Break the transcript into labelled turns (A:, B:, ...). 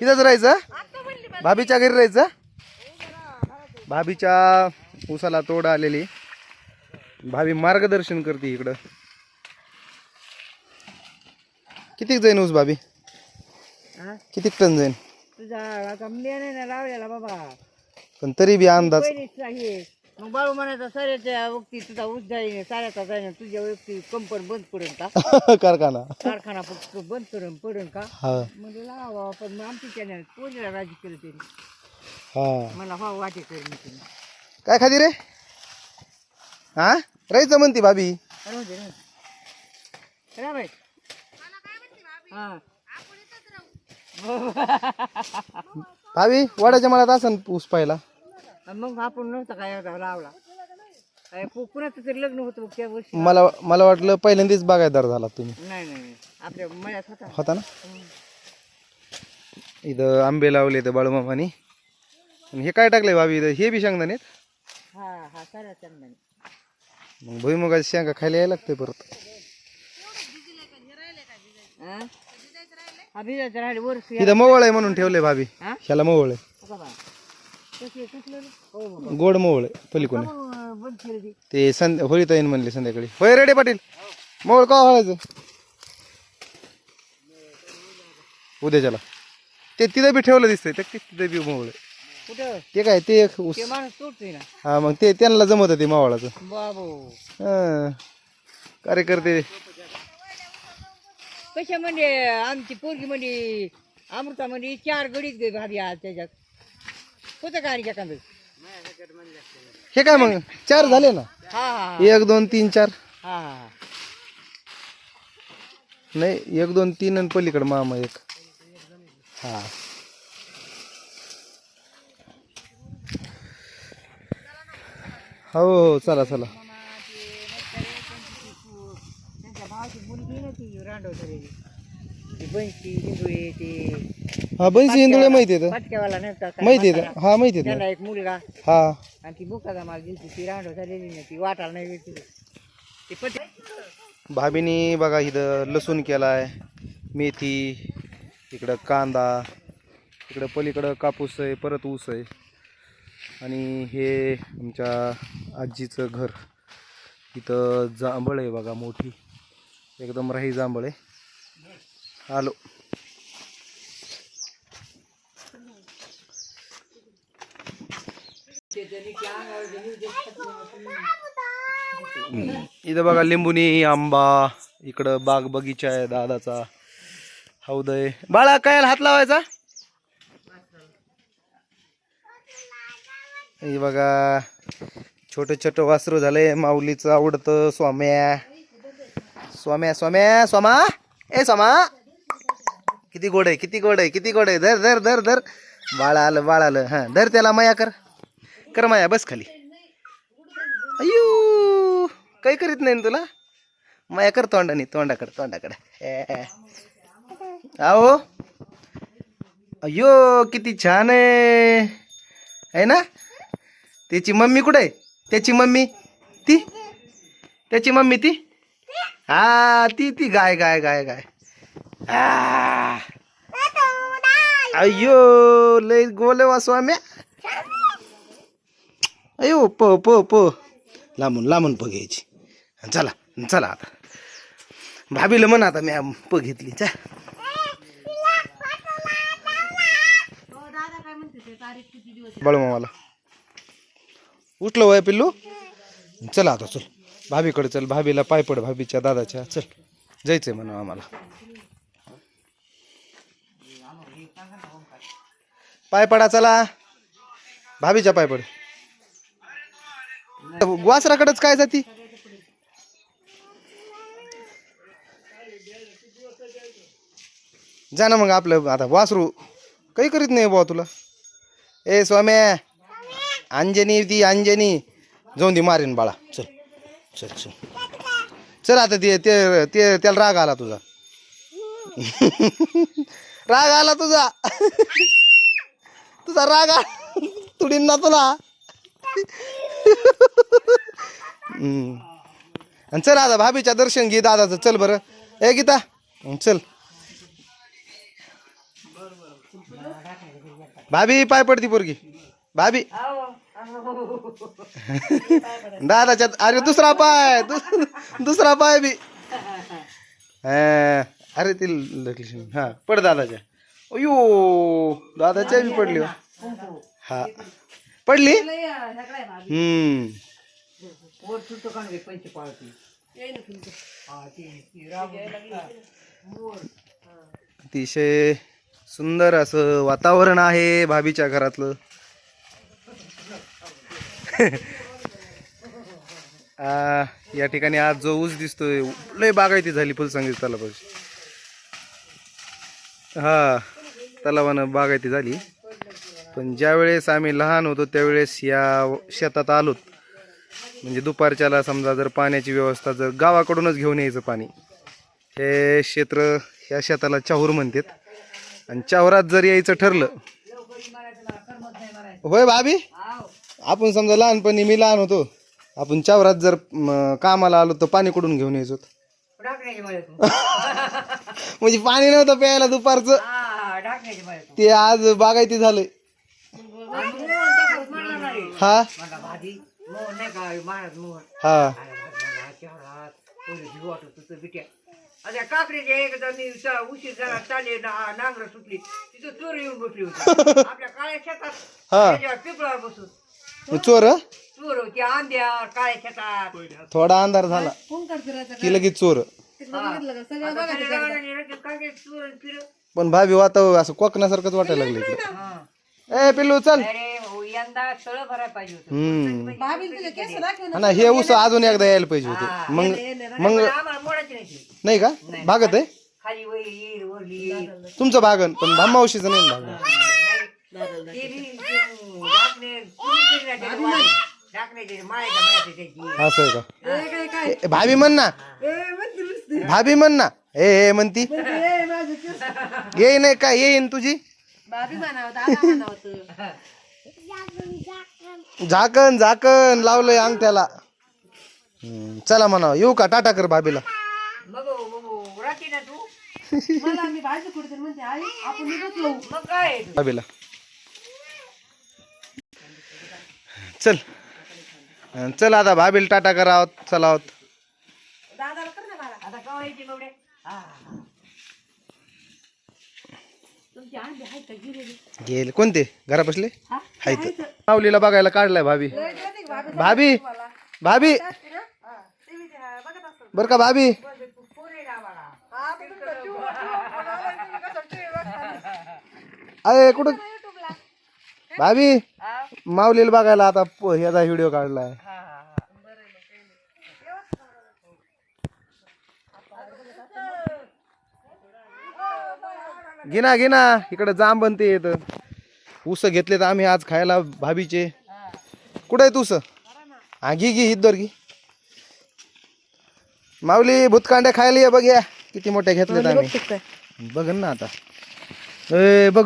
A: इथंच राहायचं? भाभीच्या घरी राहायचं? भाभीच्या उसाला तोड आलेली. भाभी मार्गदर्शन करते इकडं. किती जाईन ऊस भाभी? किती टन जाईन?
B: तुझा आता मेने ना लावलेला बाबा.
A: पण तरी बी अंदाज
B: पहिलीच आहे. मग बाळू म्हणायचा साऱ्याच्या वक्ती तुझा ऊस जाईन साऱ्याचा जाईन तुझ्या वक्ती कंपन बंद पडेल का?
A: कारखाना.
B: कारखाना फक्त बंद करून पडेल का?
A: हा.
B: म्हणजे लावा पण मग आमची त्याने पोलीला राजी केलं त्यांनी.
A: हा.
B: मला व्हा वाटे करून तुम्ही
A: काय खाती रे? हा? राहायचं म्हणते भाभी.
B: राहू दे राहू दे. रा बाई. हा.
A: भाभी वडाच्या मळ्यात असन ऊस पाहिला
B: आणि मग आपण नव्हता काय एवढा लावला. काय कुणाचं तरी लग्न होतं बघ त्या वर्षी.
A: मला मला वाटलं पहिल्यांदाच बागायतदार झाला तुम्ही.
B: नाही नाही नाही. आपल्या मळ्यात होता.
A: होता ना? इथं आंबे लावले तर बाळूमामानी. आणि हे काय टाकलंय भाभी इथं? हे बी शेंगदाणे आहेत?
B: हा हा सारा चंदन
A: मग भुईमुगाच्या शेंगा खायला यायला लागते परत.
B: हा? हा भिजायचं राहिले वर्ष
A: इथं मोवळ आहे म्हणून ठेवले भाभी.
B: हा?
A: ह्याला मोवळ आहे. गोड मोवळ पलीकडे
B: ती.
A: संध्या होळीत येईन म्हणले संध्याकाळी. होय रेडे पाटील. मोवळ का व्हायचं उद्याच्याला. ते तिथं बी ठेवलं दिसतंय. ते तिथं बी मोवळ ते काय ते एक ऊस. हा मग ते त्यांना जमत ते मावळाचं.
B: बाबू.
A: हा. कार्यकर्ते.
B: कशा म्हणजे आमची पोरगी म्हणजे अमृता म्हणजे चार गडीत गे भाभी आज त्याच्यात.
A: हे काय मग चार झाले ना?
B: हा हा
A: एक दोन तीन चार?
B: हा हा हा.
A: नाही एक दोन तीन आणि पलीकडे मामा एक. हा. हो हो चला चला.
B: त्यांच्या भावाची मुलगी ना ती रांडवतरी ती बनशी हिंदुळे ती
A: हा बनशी हिंदुळे माहिती आहे
B: पटक्यावाला का?
A: माहिती. आहे हा माहिती आहे
B: त्यांना एक मुलगा.
A: हा.
B: आणि ती बुकाचा माल दिली ती झालेली नाही ती वाटायला नाही गेली ती पट
A: भाभीनी बघा इथं लसूण केलाय मेथी इकडं कांदा इकडं पलीकडं कापूस आहे परत ऊस आहे. आणि हे आमच्या आजीचं घर. इथं जांभळ आहे बघा मोठी. एकदम राही जांभळ आहे. आलो. इथं बघा लिंबुनी आंबा इकडं बाग बगीचा आहे दादाचा. हौदय बाळा काय हात लावायचा? हे बघा छोटे छोटे वासरू झाले माऊलीचं आवडतं स्वाम्या. स्वाम्या स्वाम्या स्वामा. ए स्वामा. किती गोड आहे किती गोड आहे किती गोड आहे. धर धर धर धर. बाळ आलं बाळ आलं. हा धर त्याला माया कर. कर माया बस खाली. अय्यो काही करीत नाही ना तुला? माया कर तोंडाने तोंडाकडे तोंडाकडे आहो. अय्यो किती छान आहे. ना? त्याची मम्मी कुठे आहे? त्याची मम्मी? ती? त्याची मम्मी ती? हा ती ती. गाय गाय गाय गाय. अय्यो लय गोले वा स्वाम्या. अयो प प प. लांबून लांबून प घ्यायची. चला चला आता. भाभीला म्हण आता मी प घेतली. चा बाळू मामाला. उठलं वय पिल्लू? चला आता चल. भाभीकडे चल. भाभीला पाय पड भाभीच्या दादाच्या. चल. जायचंय म्हणा आम्हाला पाय पडा चला. भाभीच्या पाय पड. वासराकडेच काय जाती? जा ना मग आपलं आता वासरू. काही करीत नाही बुवा तुला. ए स्वाम्या. अंजनी ती अंजनी. जाऊन दे मारीन बाळा. चल चल चल. चल आता ते ते ते त्याला राग आला तुझा. राग आला तुझा. तुझा राग आला तुडीन ना तुला. हम्म. आणि चल आता भाभीच्या दर्शन घे दादाचं चल बरं ए गीता हं, चल भाभी पाय पडती पोरगी भाभी दादाच्या अरे दुसरा पाय दु- दुसरा पाय बी हा, अरे ती लक्ष्मी हा पड दादाच्या अयो दादाच्या बी पडली हो. हा पडली हम्म
B: वर सुटतो का नाही पंच पाळती हा, ती- ती राबून- हा.
A: अतिशय सुंदर असं वातावरण आहे भाभीच्या घरातलं. आ, या ठिकाणी आज जो ऊस दिसतोय लय बागायती झाली फुलसंगीत तलावाची. हा तलावानं बागायती झाली. पण ज्या वेळेस आम्ही लहान होतो त्यावेळेस या शेतात आलोत. म्हणजे दुपारच्याला समजा जर पाण्याची व्यवस्था जर गावाकडूनच घेऊन यायचं पाणी हे क्षेत्र ह्या शेताला चाहूर म्हणतात. आणि चाहुरात जर यायचं ठरलं होय भाभी? आपण समजा लहानपणी मी लहान होतो. आपण चावरात जर म, कामाला आलो तर पाणी कुठून घेऊन यायचो. म्हणजे पाणी नव्हतं प्यायला दुपारचं. ते आज बागायती झालंय. हा?
B: मोहन नाही का महाराज मोहन
A: हा
B: जीव वाटत होतं बिट्या आता काकडीच्या एकदा मी उशीर झाला नांगर सुटली तिथं चोर येऊन बसली होती आपल्या काळ्या शेतात
A: हा.
B: त्याच्यावर पिपळावर बसून
A: मग चोर?
B: चोर होती आंब्यावर काळ्या शेतात
A: थोडा अंधार झाला की लगेच चोर. पण भाभी वातावरण असं कोकणासारखंच वाटायला लागलं. ए पिल्लू चल
B: यंदा सळ भरायला पाहिजे होतं.
A: हम्म.
B: पण
A: हा ना हे ऊस अजून एकदा यायला पाहिजे होते. मग मग
B: आम्हाला मोडायची नाही ती.
A: नाही का? भागत आहे?
B: खाली वर येईल वरली येईल
A: तुमचं भागन पण भामावशीचं नाही ना भागन
B: ते बी ते ढाकणे कुणी केली नाही त्याची वाली. ढाकण्याची माळ्याच्या माळ्याची त्याची.
A: असं आहे का? ए, भाभी म्हण ना. भाभी म्हण ना. ए ए म्हणती. येई नाही का? येईन तुझी? झाकण झाकण लावलंय अंगठ्याला. हम्म, चला म्हणा येऊ का? टाटा कर भाभीला.
B: मग मग राहते ना तू. मग काय?
A: भाभीला. चल. चल आता भाभीला टाटा करावत चलावत
B: आता कवा यायची बाबडे हा.
A: गेले. कोणते? घरा बसले हायत माऊलीला बघायला काढलाय भाभी. भाभी. भाभी बर का भाभी? अरे कुठं? भाभी माऊलीला बघायला आता ह्याचा व्हिडिओ काढलाय. घे घे ना. इकडे जांब बनते येत. ऊस घेतले तर आम्ही आज खायला भाभीचे. कुठे आहे ऊस हा घे घे हिद्दर घे. माऊली भूतकांड्या खायला ये बघ या. किती मोठ्या घेतल्यात आम्ही. बघ ना आता. ए बघ.